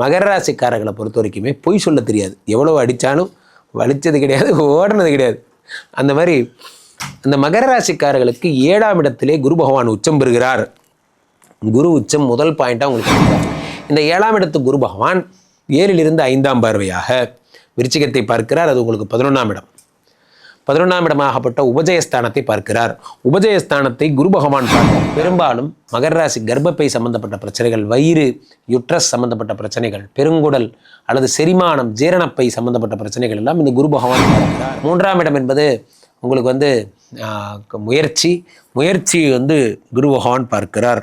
மகர ராசிக்காரர்களை பொறுத்த வரைக்குமே பொய் சொல்ல தெரியாது. எவ்வளோ அடித்தாலும் வலித்தது கிடையாது ஓடினது கிடையாது. அந்த மாதிரி அந்த மகர ராசிக்காரர்களுக்கு ஏழாம் இடத்திலே குரு பகவான் உச்சம் பெறுகிறார். குரு உச்சம் முதல் பாயிண்ட்டாக உங்களுக்கு இந்த ஏழாம் இடத்து குரு பகவான் ஏழிலிருந்து ஐந்தாம் பார்வையாக விருச்சிகத்தை பார்க்கிறார். அது உங்களுக்கு பதினொன்றாம் இடம். பதினொன்றாம் இடமாகப்பட்ட உபஜயஸ்தானத்தை பார்க்கிறார். உபஜயஸ்தானத்தை குரு பகவான் பார்க்கும். பெரும்பாலும் மகர ராசி கர்ப்பப்பை சம்பந்தப்பட்ட பிரச்சனைகள் வயிறு யுட்ரஸ் சம்பந்தப்பட்ட பிரச்சனைகள் பெருங்குடல் அல்லது செரிமானம் ஜீரணப்பை சம்பந்தப்பட்ட பிரச்சனைகள் எல்லாம் இந்த குரு பகவான் பார்க்கிறார். மூன்றாம் இடம் என்பது உங்களுக்கு வந்து ஆஹ், முயற்சி. முயற்சி வந்து குரு பகவான் பார்க்கிறார்.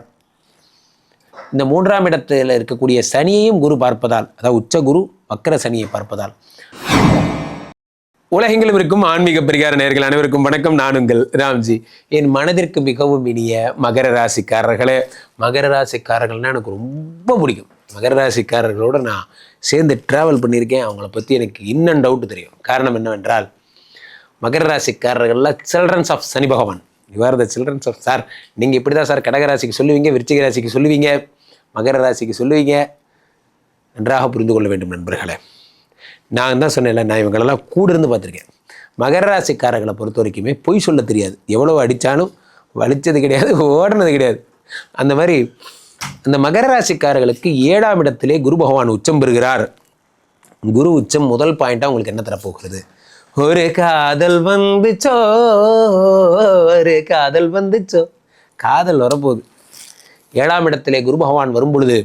இந்த மூன்றாம் இடத்தில் இருக்கக்கூடிய சனியையும் குரு பார்ப்பதால் அதாவது உச்ச குரு வக்கர சனியை பார்ப்பதால். உலகெங்கிலும் இருக்கும் ஆன்மீக பரிகார நேர்கள் அனைவருக்கும் வணக்கம். நான் உங்கள் ராம்ஜி. என் மனதிற்கு மிகவும் இனிய மகர ராசிக்காரர்களே மகர ராசிக்காரர்கள்னா எனக்கு ரொம்ப பிடிக்கும். மகர ராசிக்காரர்களோட நான் சேர்ந்து ட்ராவல் பண்ணியிருக்கேன். அவங்கள பற்றி எனக்கு இன்னும் டவுட் தெரியும். காரணம் என்னவென்றால் மகர ராசிக்காரர்களில் children's of Shani Bhagavan. You are the children's of sir நீங்கள் இப்படி தான் சார் கடகராசிக்கு சொல்லுவீங்க விருச்சிக ராசிக்கு சொல்லுவீங்க மகர ராசிக்கு சொல்லுவீங்க. நன்றாக புரிந்து கொள்ள வேண்டும் நண்பர்களே. நான் தான் சொன்னேன்ல நான் இவங்களெல்லாம் கூட இருந்து பார்த்துருக்கேன். மகர ராசிக்காரர்களை பொறுத்த வரைக்குமே பொய் சொல்ல தெரியாது. எவ்வளோ அடித்தாலும் வலித்தது கிடையாது ஓடினது கிடையாது. அந்த மாதிரி அந்த மகர ராசிக்காரர்களுக்கு ஏழாம் இடத்திலே குரு பகவான் உச்சம் பெறுகிறார். குரு உச்சம் முதல் பாயிண்ட்டாக உங்களுக்கு என்ன தரப்போகிறது? ஒரு காதல் வந்துச்சோ? ஒரு காதல் வந்துச்சோ? காதல் வரப்போகுது. ஏழாம் இடத்திலே குரு பகவான் வரும் பொழுது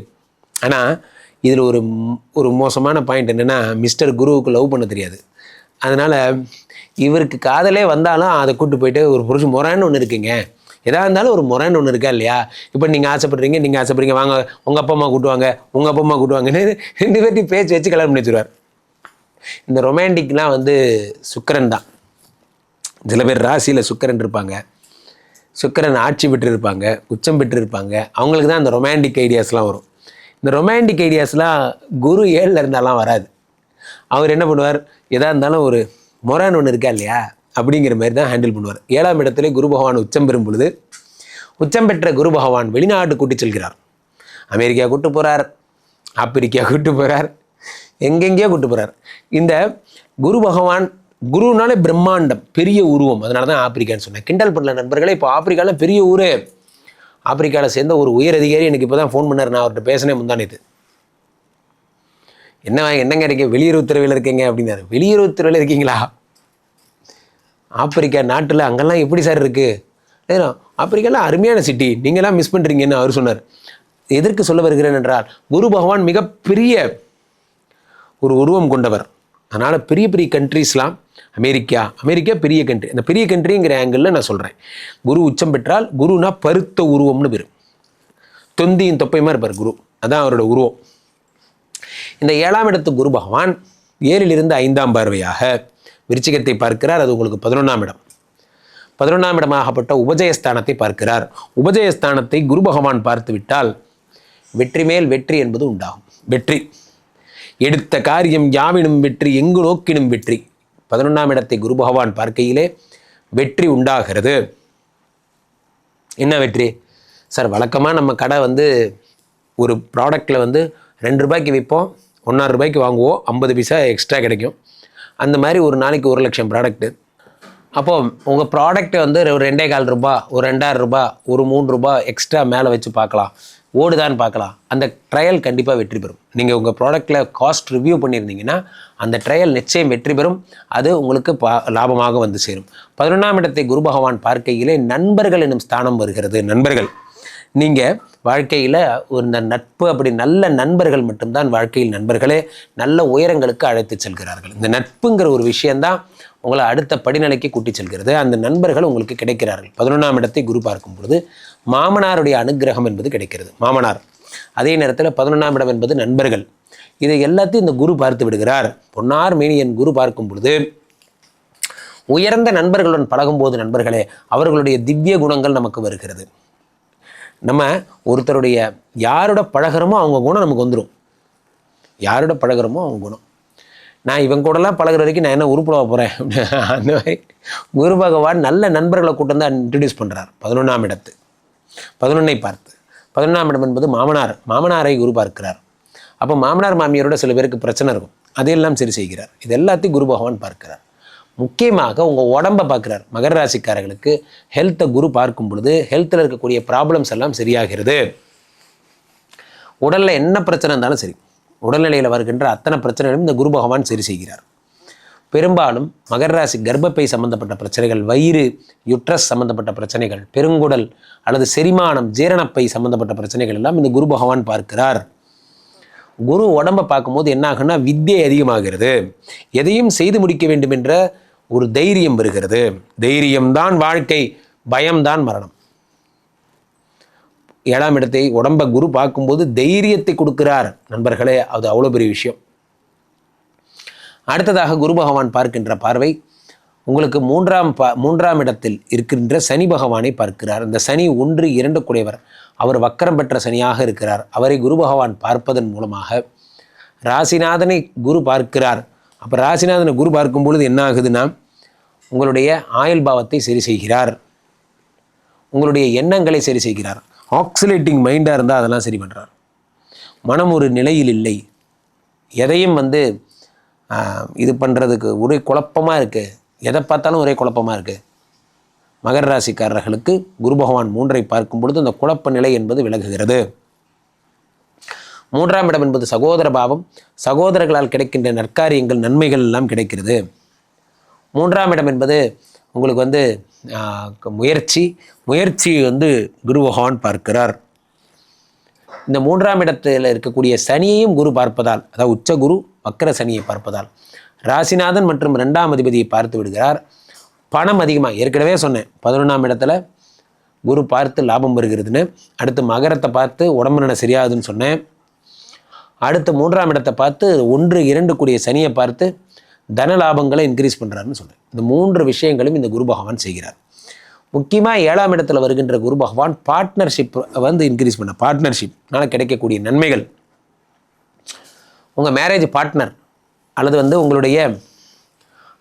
ஆனால் இதில் ஒரு ஒரு மோசமான பாயிண்ட் என்னென்னா மிஸ்டர் குருவுக்கு லவ் பண்ண தெரியாது. அதனால் இவருக்கு காதலே வந்தாலும் அதை கூப்பிட்டு போயிட்டு ஒரு புருஷன் முறைன்னு ஒன்று இருக்குங்க. எதாக இருந்தாலும் ஒரு முறைன்னு ஒன்று இருக்கா இல்லையா? இப்போ நீங்கள் ஆசைப்படுறீங்க நீங்கள் ஆசைப்படுறீங்க வாங்க உங்கள் அப்பா அம்மா கூட்டுவாங்க உங்கள் அப்பா அம்மா கூட்டுவாங்கன்னு ரெண்டு பேர்த்தையும் பேச்சு வச்சு கல்யாணம் பண்ணி வச்சுருவார். இந்த ரொமான்டிக்லாம் வந்து சுக்கரன் தான். சில பேர் ராசியில் சுக்கரன் இருப்பாங்க. சுக்கிரன் ஆட்சி பெற்று இருப்பாங்க உச்சம் பெற்று இருப்பாங்க அவங்களுக்கு தான் அந்த ரொமான்டிக் ஐடியாஸ்லாம் வரும். இந்த ரொமான்டிக் ஐடியாஸ்லாம் குரு ஏழில் இருந்தாலாம் வராது. அவர் என்ன பண்ணுவார்? எதாக இருந்தாலும் ஒரு முறைன்னு ஒன்று இருக்கா இல்லையா? அப்படிங்கிற மாதிரி தான் ஹேண்டில் பண்ணுவார். ஏழாம் இடத்துல குரு பகவான் உச்சம் பெறும் பொழுது உச்சம் பெற்ற குரு பகவான் வெளிநாட்டு கூட்டி செல்கிறார். அமெரிக்கா கூட்டு போகிறார் ஆப்பிரிக்கா கூட்டு போகிறார் எங்கெங்கேயோ கூட்டு போகிறார் இந்த குரு பகவான் குருனாலே பிரம்மாண்டம் பெரிய உருவம். அதனால தான் ஆப்பிரிக்கான்னு சொன்னேன். கிண்டல் பண்ணல நண்பர்களே இப்போ ஆப்பிரிக்காவில் பெரிய ஊரே. ஆப்பிரிக்காவில் சேர்ந்த ஒரு உயர் அதிகாரி எனக்கு இப்போ தான் ஃபோன் பண்ணார். நான் அவர்கிட்ட பேசினேன் முந்தானேது என்ன என்னங்க இருக்கீங்க? வெளியுறவுத்துறையில் இருக்கீங்க? அப்படின்னாரு. வெளியுறவுத்துறையில் இருக்கீங்களா? ஆப்பிரிக்கா நாட்டில் அங்கெல்லாம் எப்படி சார் இருக்குது ஆப்பிரிக்காலாம் அருமையான சிட்டி நீங்களாம் மிஸ் பண்ணுறீங்கன்னு அவர் சொன்னார். எதற்கு சொல்ல வருகிறேன் என்றால் குரு பகவான் மிகப்பெரிய ஒரு உருவம் கொண்டவர். அதனால் பெரிய பெரிய கண்ட்ரீஸ்லாம் அமெரிக்கா அமெரிக்கா பெரிய கண்ட்ரி அந்த பெரிய கண்ட்ரிங்கிற ஆங்கிளில் நான் சொல்கிறேன் குரு உச்சம் பெற்றால் குருனா பருத்த உருவம்னு பேர். தொந்தியும் தொப்பையுமா இருப்பார் குரு. அதான் அவரோட உருவம். இந்த ஏழாம் இடத்து குரு பகவான் ஏழிலிருந்து ஐந்தாம் பார்வையாக விருச்சிகத்தை பார்க்கிறார். அது உங்களுக்கு பதினொன்றாம் இடம். பதினொன்றாம் இடமாகப்பட்ட உபஜயஸ்தானத்தை பார்க்கிறார். உபஜயஸ்தானத்தை குரு பகவான் பார்த்து விட்டால் வெற்றி மேல் வெற்றி என்பது உண்டாகும். வெற்றி. எடுத்த காரியம் யாவினும் வெற்றி எங்கு நோக்கினும் வெற்றி. பதினொன்றாம் இடத்தை குரு பகவான் பார்க்கையிலே வெற்றி உண்டாகிறது. என்ன வெற்றி? சார் வழக்கமாக நம்ம கடை வந்து ஒரு ப்ராடக்ட்டில் வந்து ரெண்டு ரூபாய்க்கு விற்போம் ஒன்றாறு ரூபாய்க்கு வாங்குவோம் ஐம்பது பைசா எக்ஸ்ட்ரா கிடைக்கும். அந்த மாதிரி ஒரு நாளைக்கு ஒரு லட்சம் ப்ராடக்ட்டு அப்போது உங்கள் ப்ராடக்ட்டை வந்து ஒரு ரெண்டே கால் ரூபா ஒரு ரெண்டாயிரம் ரூபாய் ஒரு மூணு ரூபாய் எக்ஸ்ட்ரா மேலே வச்சு பார்க்கலாம். ஓடுதான்னு பார்க்கலாம். அந்த ட்ரையல் கண்டிப்பாக வெற்றி பெறும். நீங்கள் உங்கள் ப்ராடக்ட்டில் காஸ்ட் ரிவ்யூ பண்ணியிருந்தீங்கன்னா அந்த ட்ரையல் நிச்சயம் வெற்றி பெறும். அது உங்களுக்கு பா லாபமாக வந்து சேரும். பதினொன்றாம் இடத்தை குரு பகவான் பார்க்கையிலே நண்பர்கள் என்னும் ஸ்தானம் வருகிறது. நண்பர்கள் நீங்கள் வாழ்க்கையில் ஒரு இந்த நட்பு அப்படி நல்ல நண்பர்கள் மட்டும்தான் வாழ்க்கையில் நண்பர்களே. நல்ல உயரங்களுக்கு அழைத்து செல்கிறார்கள். இந்த நட்புங்கிற ஒரு விஷயந்தான் உங்களை அடுத்த படிநிலைக்கு கூட்டிச் செல்கிறது. அந்த நண்பர்கள் உங்களுக்கு கிடைக்கிறார்கள். பதினொன்றாம் இடத்தை குரு பார்க்கும் பொழுது மாமனாருடைய அனுக்கிரகம் என்பது கிடைக்கிறது. மாமனார் அதே நேரத்தில் பதினொன்றாம் இடம் என்பது நண்பர்கள். இதை எல்லாத்தையும் இந்த குரு பார்த்து விடுகிறார். பொன்னார் மேனியன் குரு பார்க்கும் பொழுது உயர்ந்த நண்பர்களுடன் பழகும்போது நண்பர்களே அவர்களுடைய திவ்ய குணங்கள் நமக்கு வருகிறது. நம்ம ஒருத்தருடைய யாரோட பழகிறோமோ அவங்க குணம் நமக்கு வந்துடும் யாரோட பழகிறோமோ அவங்க குணம். நான் இவங்க கூடலாம் பழகுற வரைக்கும் நான் என்ன உருப்பட போகிறேன் அந்த மாதிரி குரு பகவான் நல்ல நண்பர்களை கூட்டம் தான் இன்ட்ரடியூஸ் பண்ணுறார் பதினொன்றாம் இடத்து. பதினொன்னை பார்த்து. பதினொன்றாம் இடம் என்பது மாமனார் மாமனாரை குரு பார்க்கிறார். அப்போ மாமனார் மாமியாரோட சில பேருக்கு பிரச்சனை இருக்கும். அதையெல்லாம் சரி செய்கிறார். இது எல்லாத்தையும் குரு பகவான் பார்க்கிறார். முக்கியமாக உங்கள் உடம்பை பார்க்குறார். மகர ராசிக்காரர்களுக்கு ஹெல்த்தை குரு பார்க்கும் பொழுது ஹெல்த்தில் இருக்கக்கூடிய ப்ராப்ளம்ஸ் எல்லாம் சரியாகிறது. உடலில் என்ன பிரச்சனை இருந்தாலும் சரி. உடல்நிலையில் வருகின்ற அத்தனை பிரச்சனைகளும் இந்த குரு பகவான் சரி செய்கிறார். பெரும்பாலும் மகர ராசி கர்ப்பப்பை சம்பந்தப்பட்ட பிரச்சனைகள் வயிறு யுட்ரஸ் சம்பந்தப்பட்ட பிரச்சனைகள் பெருங்குடல் அல்லது செரிமானம் ஜீரணப்பை சம்பந்தப்பட்ட பிரச்சனைகள் எல்லாம் இந்த குரு பகவான் பார்க்கிறார். குரு உடம்பை பார்க்கும்போது என்ன ஆகுன்னா வித்தியை அதிகமாகிறது. எதையும் செய்து முடிக்க வேண்டும் என்ற ஒரு தைரியம் வருகிறது. தைரியம்தான் வாழ்க்கை பயம்தான் மரணம். ஏழாம் இடத்தை உடம்ப குரு பார்க்கும்போது தைரியத்தை கொடுக்கிறார். நண்பர்களே அது அவ்வளோ பெரிய விஷயம். அடுத்ததாக குரு பகவான் பார்க்கின்ற பார்வை உங்களுக்கு மூன்றாம் பா மூன்றாம் இடத்தில் இருக்கின்ற சனி பகவானை பார்க்கிறார். இந்த சனி ஒன்று இரண்டு குடையவர். அவர் வக்கரம் பெற்ற சனியாக இருக்கிறார். அவரை குரு பகவான் பார்ப்பதன் மூலமாக ராசிநாதனை குரு பார்க்கிறார். அப்போ ராசிநாதனை குரு பார்க்கும் பொழுது என்ன ஆகுதுன்னா உங்களுடைய ஆயுள் பாவத்தை சரி செய்கிறார். உங்களுடைய எண்ணங்களை சரி செய்கிறார். ஆக்சிலேட்டிங் மைண்டாக இருந்தால் அதெல்லாம் சரி பண்ணுறார் மனம் ஒரு நிலையில் இல்லை. எதையும் வந்து இது பண்ணுறதுக்கு ஒரே குழப்பமாக இருக்குது எதை பார்த்தாலும் ஒரே குழப்பமாக இருக்குது மகர ராசிக்காரர்களுக்கு குரு பகவான் மூன்றை பார்க்கும் பொழுது அந்த குழப்ப நிலை என்பது விலகுகிறது. மூன்றாம் இடம் என்பது சகோதர பாவம். சகோதரர்களால் கிடைக்கின்ற நற்காரியங்கள் நன்மைகள் எல்லாம் கிடைக்கிறது. மூன்றாம் இடம் என்பது உங்களுக்கு வந்து முயற்சி முயற்சி வந்து குரு பகவான் பார்க்கிறார். இந்த மூன்றாம் இடத்தில் இருக்கக்கூடிய சனியையும் குரு பார்ப்பதால் அதாவது உச்ச குரு வக்கர சனியை பார்ப்பதால் ராசிநாதன் மற்றும் ரெண்டாம் அதிபதியை பார்த்து விடுகிறார். பணம் அதிகமாக ஏற்கனவே சொன்னேன் பதினொன்றாம் இடத்துல குரு பார்த்து லாபம் வருகிறதுன்னு அடுத்து மகரத்தை பார்த்து உடம்பு நட சரியாகுதுன்னு சொன்னேன். அடுத்து மூன்றாம் இடத்தை பார்த்து ஒன்று இரண்டு கூடிய சனியை பார்த்து தன லாபங்களை இன்க்ரீஸ் பண்ணுறாருன்னு சொல்கிறேன் இந்த மூன்று விஷயங்களும் இந்த குரு பகவான் செய்கிறார். முக்கியமாக ஏழாம் இடத்துல வருகின்ற குரு பகவான் பார்ட்னர்ஷிப் வந்து இன்க்ரீஸ் பண்ண பார்ட்னர்ஷிப்னால கிடைக்கக்கூடிய நன்மைகள். உங்கள் மேரேஜ் பார்ட்னர் அல்லது வந்து உங்களுடைய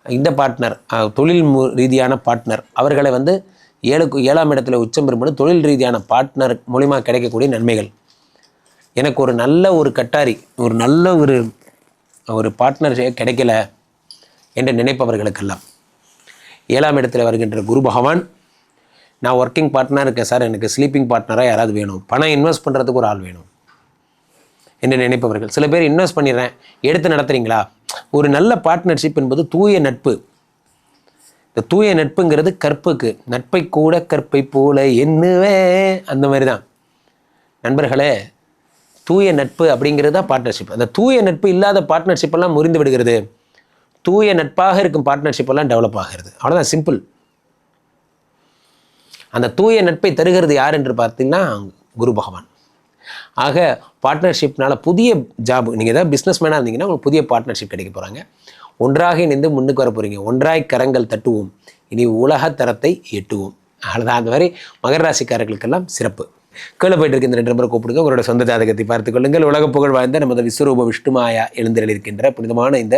இந்த பார்ட்னர் தொழில் மு- ரீதியான பார்ட்னர் அவர்களை வந்து ஏழுக்கு ஏழாம் இடத்துல உச்சம் பெறும்போது தொழில் ரீதியான பார்ட்னர் மூலிமா கிடைக்கக்கூடிய நன்மைகள். எனக்கு ஒரு நல்ல ஒரு கட்டாரி ஒரு நல்ல ஒரு ஒரு பார்ட்னர் கிடைக்கல என்று நினைப்பவர்களுக்கெல்லாம். ஏழாம் இடத்தில் வருகின்ற குரு பகவான் நான் ஒர்க்கிங் பார்ட்னர் இருக்கேன் சார் எனக்கு ஸ்லீப்பிங் பார்ட்னராக யாராவது வேணும். பணம் இன்வெஸ்ட் பண்ணுறதுக்கு ஒரு ஆள் வேணும். என்று நினைப்பவர்கள். சில பேர் இன்வெஸ்ட் பண்ணிடுறேன் எடுத்து நடத்துறீங்களா? ஒரு நல்ல பார்ட்னர்ஷிப் என்பது தூய நட்பு. இந்த தூய நட்புங்கிறது கற்புக்கு நட்பை கூட கற்பை போல என்னவே அந்த மாதிரி தான் நண்பர்களே தூய நட்பு அப்படிங்கிறது தான் பார்ட்னர்ஷிப் அந்த தூய நட்பு இல்லாத பார்ட்னர்ஷிப் எல்லாம் முறிந்து விடுகிறது. தூய நட்பாக இருக்கும் பார்ட்னர்ஷிப் எல்லாம் டெவலப் ஆகிறது. அவ்வளோதான் சிம்பிள் அந்த தூய நட்பை தருகிறது யார் என்று பார்த்தீங்கன்னா குரு பகவான். ஆக பார்ட்னர்ஷிப்னால புதிய ஜாப் நீங்கள் ஏதாவது பிஸ்னஸ் மேனாக இருந்தீங்கன்னா உங்களுக்கு புதிய பார்ட்னர்ஷிப் கிடைக்க போகிறாங்க ஒன்றாக இணைந்து முன்னுக்கு வர போகிறீங்க ஒன்றாய் கரங்கள் தட்டுவோம். இனி உலக தரத்தை எட்டுவோம். அவ்வளோதான் அந்த மாதிரி மகர ராசிக்காரர்களுக்கெல்லாம் சிறப்பு. கீழே போயிட்டு இருக்க இந்த ரெண்டு நம்பரை கூப்பிடுங்க. உங்களோட சொந்த ஜாதகத்தை பார்த்துக் கொள்ளுங்கள். உலக புகழ் வாய்ந்த நமது விஸ்வரூப விஷ்ணுமாயா எழுந்தரில் இருக்கின்ற புனிதமான இந்த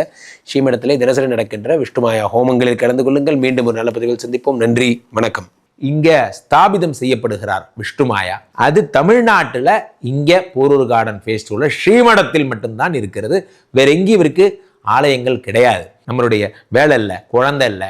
ஸ்ரீமடத்திலே தினசரி நடக்கின்ற விஷ்ணுமாயா ஹோமங்களில் கலந்து கொள்ளுங்கள். மீண்டும் ஒரு நல்ல பதிவில் சந்திப்போம். நன்றி வணக்கம். இங்க ஸ்தாபிதம் செய்யப்படுகிறார் விஷ்ணுமாயா. அது தமிழ்நாட்டுல இங்க போரூர் கார்டன் ஃபேஸ்டிவல்ல ஸ்ரீமடத்தில் மட்டும்தான் இருக்கிறது. வேற எங்கேயும் இவருக்கு ஆலயங்கள் கிடையாது. நம்மளுடைய வேலை இல்லை குழந்தை இல்லை